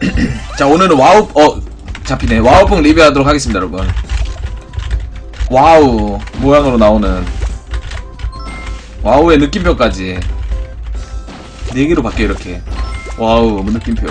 자 오늘은 와우 어 잡히네. 와우뽕 리뷰하도록 하겠습니다 여러분. 와우 모양으로 나오는 와우의 느낌표까지. 4개로 바뀌어 이렇게. 와우 뭐 느낌표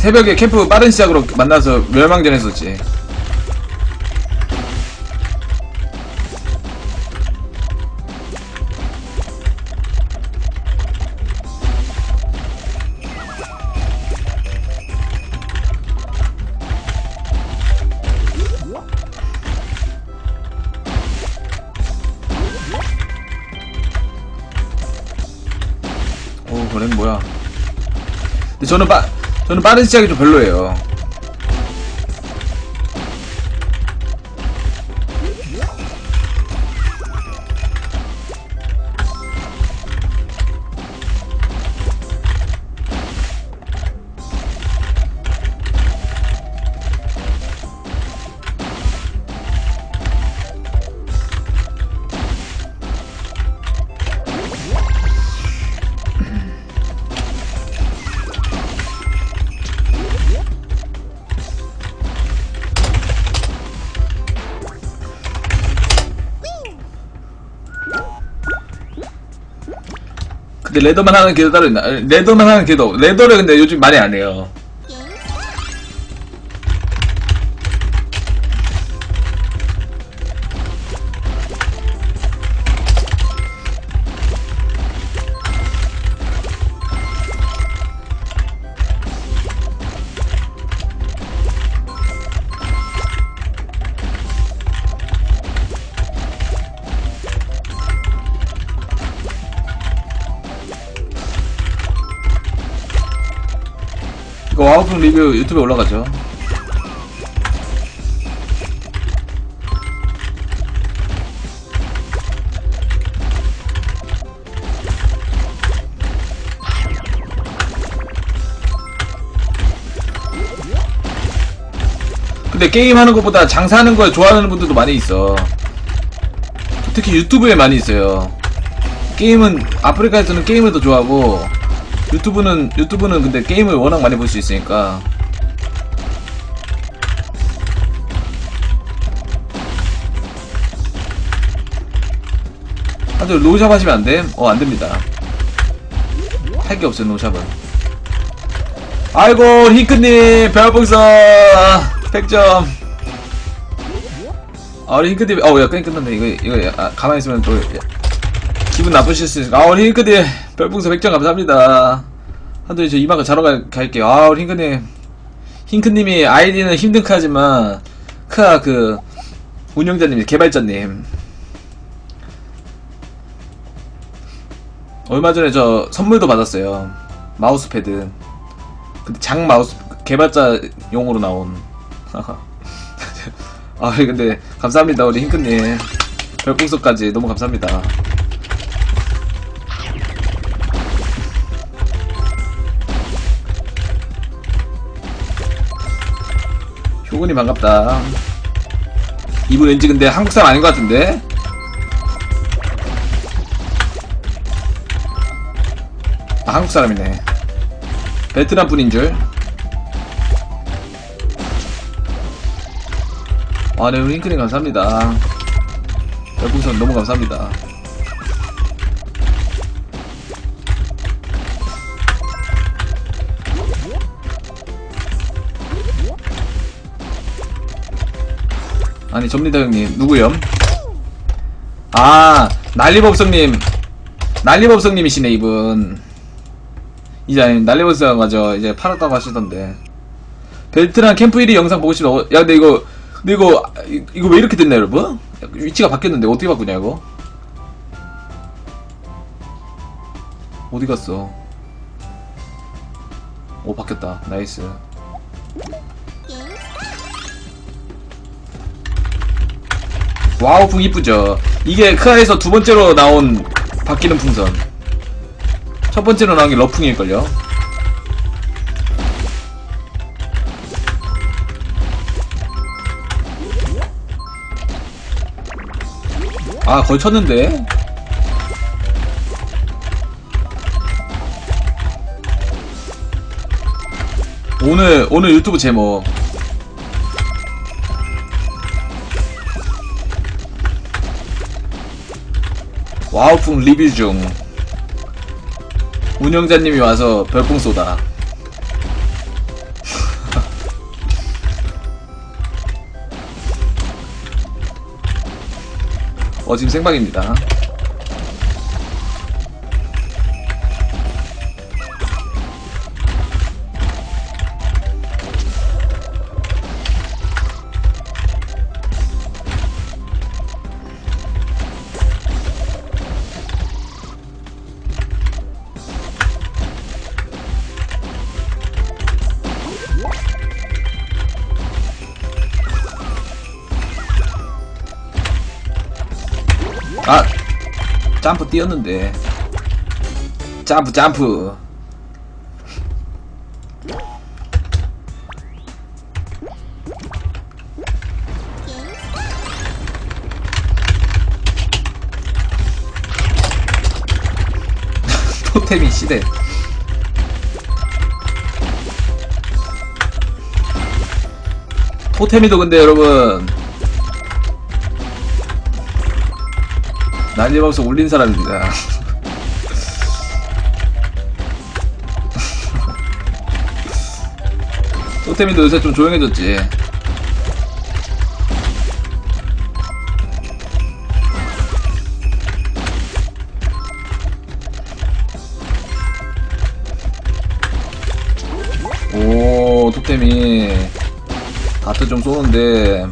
새벽에 캠프 빠른 시작으로 만나서 멸망전 했었지. 오 그래 뭐야? 저는 빠 저는 빠른 시작이 좀 별로예요. 레더만 하는 게도 따로 있나? 레더만 하는 게도 레더를 근데 요즘 많이 안 해요. 이거 와우풍 리뷰 유튜브에 올라가죠. 근데 게임하는 것보다 장사하는 걸 좋아하는 분들도 많이 있어. 특히 유튜브에 많이 있어요. 게임은 아프리카에서는 게임을 더 좋아하고 유튜브는 유튜브는 근데 게임을 워낙 많이 볼 수 있으니까. 아저 로샵 하시면 안 돼? 어 안됩니다. 할 게 없어요 로샵은. 아이고 힌크님 별풍선 100점. 아 우리 힌크님 어야 게임 끝났네. 이거 이거 아, 가만히 있으면 또 기분 나쁘실 수 있으니까. 아 우리 힌크님 별풍선 100점 감사합니다. 한두 저 이만큼 자러 가, 갈게요. 아 우리 힌크님. 힌크님이 아이디는 힘든 카지만 크아 그 운영자님 개발자님. 얼마 전에 저 선물도 받았어요. 마우스패드. 근데 장 마우스 개발자 용으로 나온. 아 근데 감사합니다 우리 힌크님. 별풍선까지 너무 감사합니다 효군이 반갑다. 이분 왠지 근데 한국 사람 아닌 것 같은데? 아, 한국 사람이네. 베트남 분인 줄. 아, 네, 우리 링크님 감사합니다. 별풍선 너무 감사합니다. 아니 접니다 형님 누구요? 아 난리법성님 난리법성님이시네 이분 이제 아니 난리법성 맞아 이제 팔았다고 하시던데 벨트랑 캠프 1위 영상 보고 싶다 어, 야 근데 이거 근데 이거 이- 이거 왜 이렇게 됐나 여러분? 위치가 바뀌었는데 어떻게 바꾸냐 이거? 어디 갔어? 오 바뀌었다 나이스 와우 풍 이쁘죠? 이게 크아에서 두 번째로 나온 바뀌는 풍선. 첫 번째로 나온 게 러풍일걸요? 아 거의 쳤는데? 오늘 오늘 유튜브 제목 와우풍 리뷰 중. 운영자님이 와서 별풍 쏘다. 어 지금 생방입니다 점프 뛰었는데. 점프 점프. 토템이 시대. 토템이도 근데 여러분 난리방송 올린 사람입니다. 토템이도 요새 좀 조용해졌지. 오, 토템이 다트 좀 쏘는데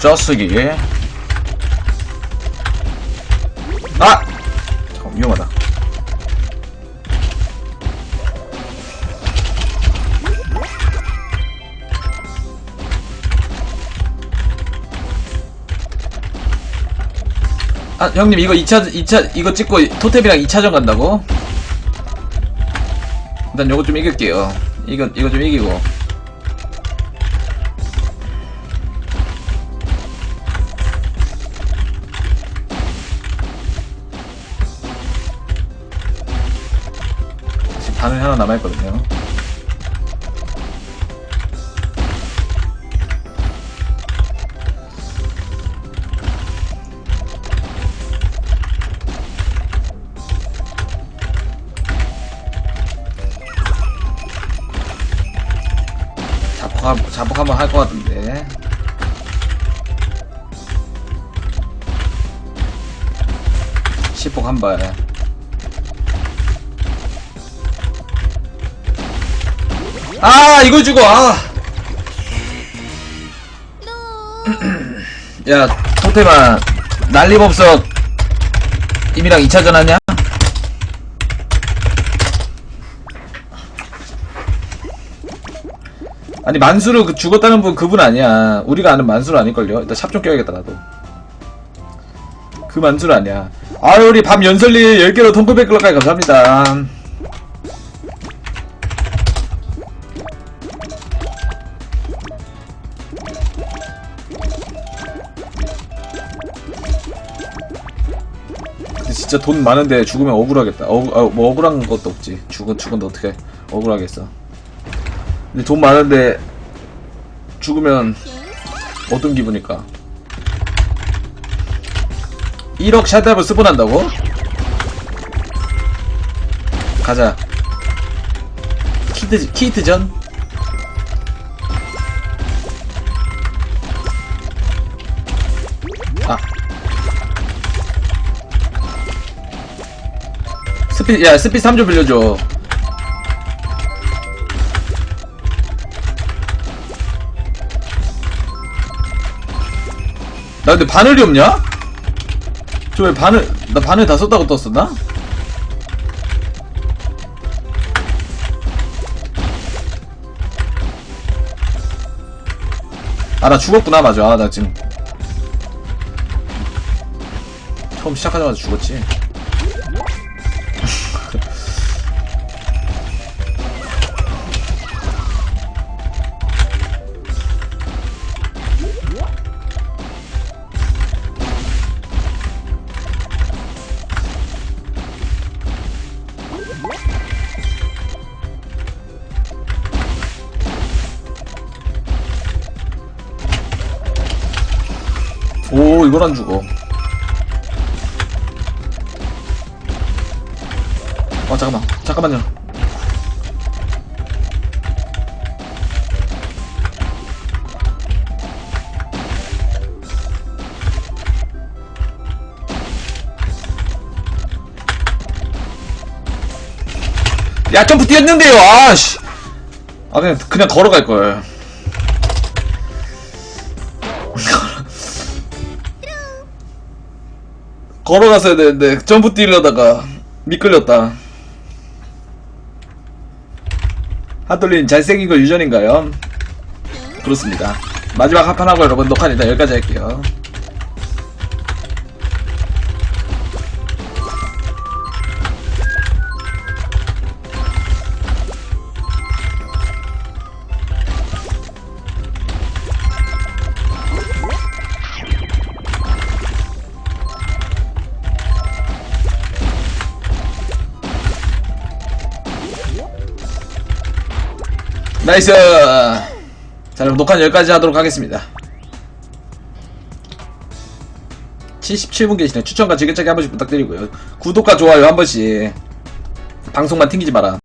저스기. 아! 잠깐 위험하다. 아 형님 이거 2차 2차 이거 찍고 토템이랑 2차전 간다고? 일단 요거 좀 이길게요. 이거 이거 좀 이기고 반응이 하나 남아있거든요. 자폭, 한- 자폭 한번 할 것 같은데. 시폭 한 발. 아 이거 주고 아. 야 토테마 난리법석 임이랑 2차전 하냐? 아니 만수르 그 죽었다는 분 그분 아니야. 우리가 아는 만수르 아닐걸요? 일단 샵 좀 껴야겠다 나도. 그 만수르 아니야. 아유 우리 밤 연설리 10개로 톰프백 클럽까지 감사합니다 진짜 돈 많은데 죽으면 억울하겠다. 억, 아, 뭐 억울한 것도 없지. 죽은 죽은데 어떻게 억울하겠어. 근데 돈 많은데 죽으면 어떤 기분일까? 1억 샷답을 난다고? 가자. 키트 키트전? 스피 야 스피 3조 빌려줘 나 근데 바늘이 없냐? 저 왜 바늘 나 바늘 다 썼다고 떴었나? 아 나 죽었구나 맞아 아, 나 지금 처음 시작하자마자 죽었지 이걸 안 죽어. 아, 잠깐만. 잠깐만요. 야, 점프 뛰었는데요, 아씨. 아, 그냥, 그냥 걸어갈걸. 걸어갔어야 되는데 점프 뛰려다가 미끌렸다. 하돌린 잘생긴 거 유전인가요? 그렇습니다. 마지막 한판 하고 여러분 녹화 일단 여기까지 할게요. 나이스! 자, 그럼 녹화는 여기까지 하도록 하겠습니다. 77분 계시네. 추천과 즐겨찾기 한 번씩 부탁드리고요. 구독과 좋아요 한 번씩. 방송만 튕기지 마라.